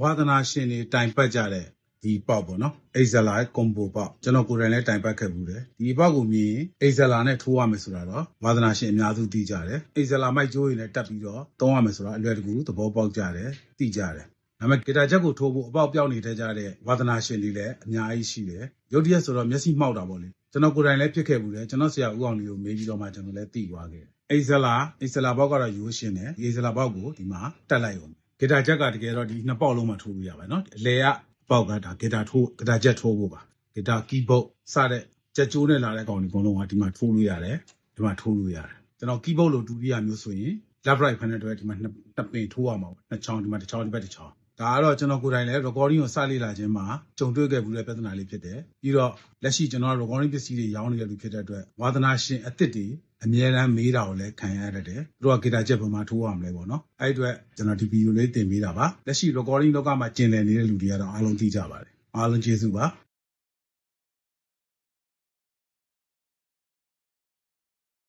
ဝါသနာရှင်တွေတိုင်ပတ်ကြတဲ့ဒီပေါက်ပေါ့နော်အိဇလာကွန်ဘိုပေါက်ကျွန်တော်ကိုယ်တိုင်လည်းတိုင်ပတ်ခဲ့ဘူးတယ်ဒီပေါက်ကိုမြင်အိဇလာနဲ့ထိုးရမယ်ဆိုတာတော့ဝါသနာရှင်အများစုသိကြတယ်အိဇလာမိုက်ကျိုးရင်လည်းတက်ပြီးတော့သုံးရမယ်ဆိုတာအလွယ်တကူသဘောပေါက်ကြတယ်သိကြတယ်ဒါပေမဲ့ဂီတာချက်ကိုထိုးဖို့အပေါက်ပြောင်းနေတဲ့ကြတဲ့ဝါသနာရှင်တွေလည်းအများကြီးရှိတယ်ရုတ်တရက်ဆိုတော့မျက်စိမှောက်တာပေါ့လေကျွန်တော်ကိုယ်တိုင်လည်းဖြစ်ခဲ့ဘူးတယ်ကျွန်တော်ဆရာဦးအောင်လေးကိုမေးပြီးတော့မှကျွန်တော်လည်းသိသွားခဲ့တယ်အိဇလာအိဇလာပေါက်ကတော့ရိုးရှင်းတယ်ဒီအိဇလာပေါက်ကိုဒီမှာတက်လိုက်အောင် ဂီတာချက်ကတကယ်တော့ဒီနှစ်ပေါက်လုံးမှထိုးလို့ရပါတယ်နော်အလဲကပေါက်ကဒါဂီတာထိုးဂီတာချက်ထိုးဖို့ပါဂီတာကီးဘုတ်စတဲ့ချက်ကျိုးနဲ့လာတဲ့ကောင်တွေအကုန်လုံးကဒီမှာထိုးလို့ရတယ်ဒီမှာထိုးလို့ရတယ်ကျွန်တော်ကီးဘုတ်လို့ဒုတိယမျိုးဆိုရင် left right ဖက်နဲ့တွဲဒီမှာနှစ်ပင်ထိုးရမှာပေါ့နှစ်ချောင်းဒီမှာတစ်ချောင်းဒီဘက်တစ်ချောင်းဒါကတော့ကျွန်တော်ကိုယ်တိုင်လည်း recording ကိုစလေ့လာခြင်းမှာကြုံတွေ့ခဲ့မှုတဲ့ပြဿနာလေးဖြစ်တယ်ပြီးတော့လက်ရှိကျွန်တော် recording ပစ္စည်းတွေရောင်းနေတဲ့လူဖြစ်တဲ့အတွက်ဝါသနာရှင်အသစ်တွေ အမြဲတမ်းမေးတာကိုလည်းခံရရတယ်သူတို့ကဂီတာချက်ပုံမှာထိုးရမလဲပေါ့နော်အဲ့ဒီအတွက်ကျွန်တော်ဒီဗီဒီယိုလေးတင်ပေးတာပါလက်ရှိ recording လောကမှာကျင်လည်နေတဲ့လူတွေကတော့အားလုံးသိကြပါတယ်အားလုံးကျေးဇူးပါ